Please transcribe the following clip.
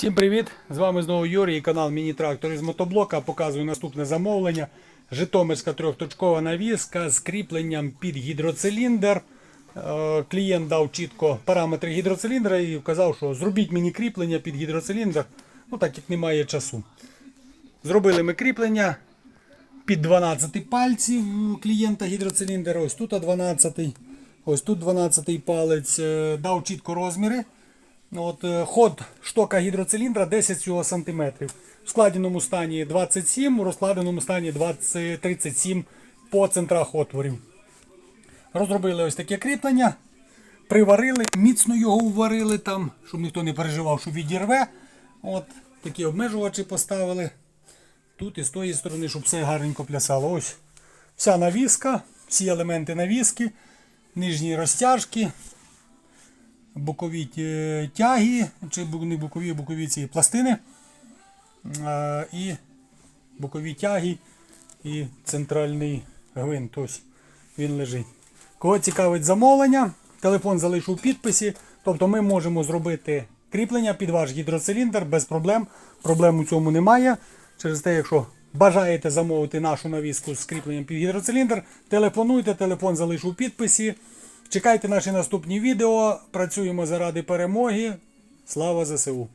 Всім привіт! З вами знову Юрій і канал Міні-трактор із мотоблока. Показую наступне замовлення. Житомирська трьохточкова навіска з кріпленням під гідроциліндр. Е, Клієнт дав чітко параметри гідроциліндра і вказав, що зробіть мені кріплення під гідроциліндр, ну так як немає часу. Зробили ми кріплення під 12 пальців клієнта гідроциліндр. Ось тут 12, ось тут 12 палець. Е, Дав чітко розміри. Ну, От, е, ход штока гідроциліндра 10 всього сантиметрів. В складеному стані 27, у розкладеному стані 20, 37 по центрах отворів. Розробили ось таке кріплення. Приварили, міцно його уварили там, щоб ніхто не переживав, що відірве. От, такі обмежувачі поставили. Тут і з тої сторони, щоб все гарненько плясало. Ось вся навіска, всі елементи навіски, нижні розтяжки, бокові тяги, чи не бокові, бокові ці пластини. І бокові тяги і центральний гвинт. Ось він лежить. Кого цікавить замовлення, телефон залишу в підписі. Тобто ми можемо зробити кріплення під ваш гідроциліндр без проблем. Проблем у цьому немає. Через те, якщо бажаєте замовити нашу навіску з кріпленням під гідроциліндр, телефонуйте, телефон залишу в підписі. Чекайте наші наступні відео. Працюємо заради перемоги. Слава ЗСУ!